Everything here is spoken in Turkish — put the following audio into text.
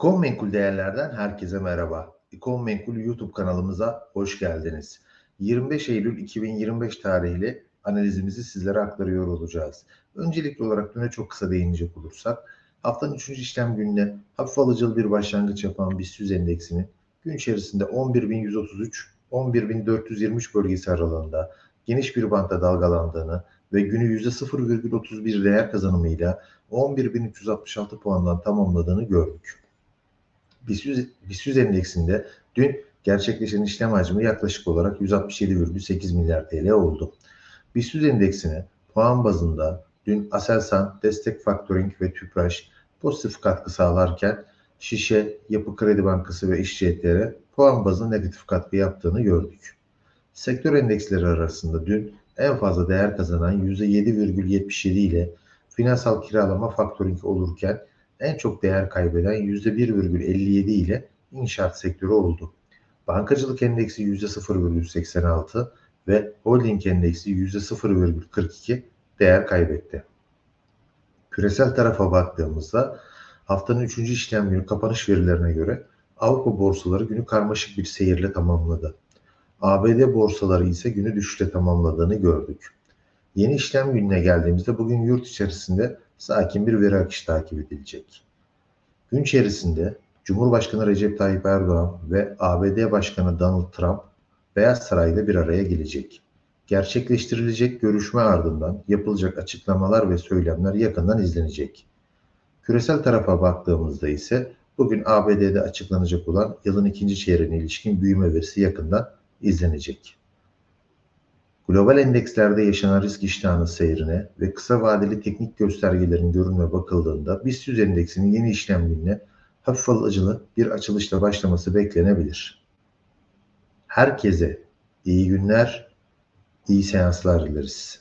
İkon Menkul Değerler'den herkese merhaba. İkon Menkul YouTube kanalımıza hoş geldiniz. 25 Eylül 2025 tarihli analizimizi sizlere aktarıyor olacağız. Öncelikli olarak düne çok kısa değinecek olursak, haftanın 3. işlem gününe hafif alıcılı bir başlangıç yapan BIST 100 endeksinin gün içerisinde 11.133, 11.423 bölgesi aralığında geniş bir bantta dalgalandığını ve günü %0,31 değer kazanımıyla 11.366 puandan tamamladığını gördük. BIST 100, BIST 100 endeksinde dün gerçekleşen işlem hacmi yaklaşık olarak 167,8 milyar TL oldu. BIST 100 endeksine puan bazında dün Aselsan, Destek Factoring ve Tüpraş pozitif katkı sağlarken Şişe, Yapı Kredi Bankası ve İşçiyetlere puan bazında negatif katkı yaptığını gördük. Sektör endeksleri arasında dün en fazla değer kazanan %7,77 ile finansal kiralama faktöring olurken en çok değer kaybeden %1,57 ile inşaat sektörü oldu. Bankacılık endeksi %0,86 ve holding endeksi %0,42 değer kaybetti. Küresel tarafa baktığımızda haftanın 3. işlem günü kapanış verilerine göre Avrupa borsaları günü karmaşık bir seyirle tamamladı. ABD borsaları ise günü düşüşle tamamladığını gördük. Yeni işlem gününe geldiğimizde bugün yurt içerisinde sakin bir veri akışı takip edilecek. Gün içerisinde Cumhurbaşkanı Recep Tayyip Erdoğan ve ABD Başkanı Donald Trump Beyaz Saray'da bir araya gelecek. Gerçekleştirilecek görüşme ardından yapılacak açıklamalar ve söylemler yakından izlenecek. Küresel tarafa baktığımızda ise bugün ABD'de açıklanacak olan yılın ikinci çeyreğine ilişkin büyüme verisi yakından izlenecek. Global endekslerde yaşanan risk iştahının seyrine ve kısa vadeli teknik göstergelerin görünme bakıldığında BIST 100 endeksinin yeni işlem gününe hafif alıcılı bir açılışla başlaması beklenebilir. Herkese iyi günler, iyi seanslar dileriz.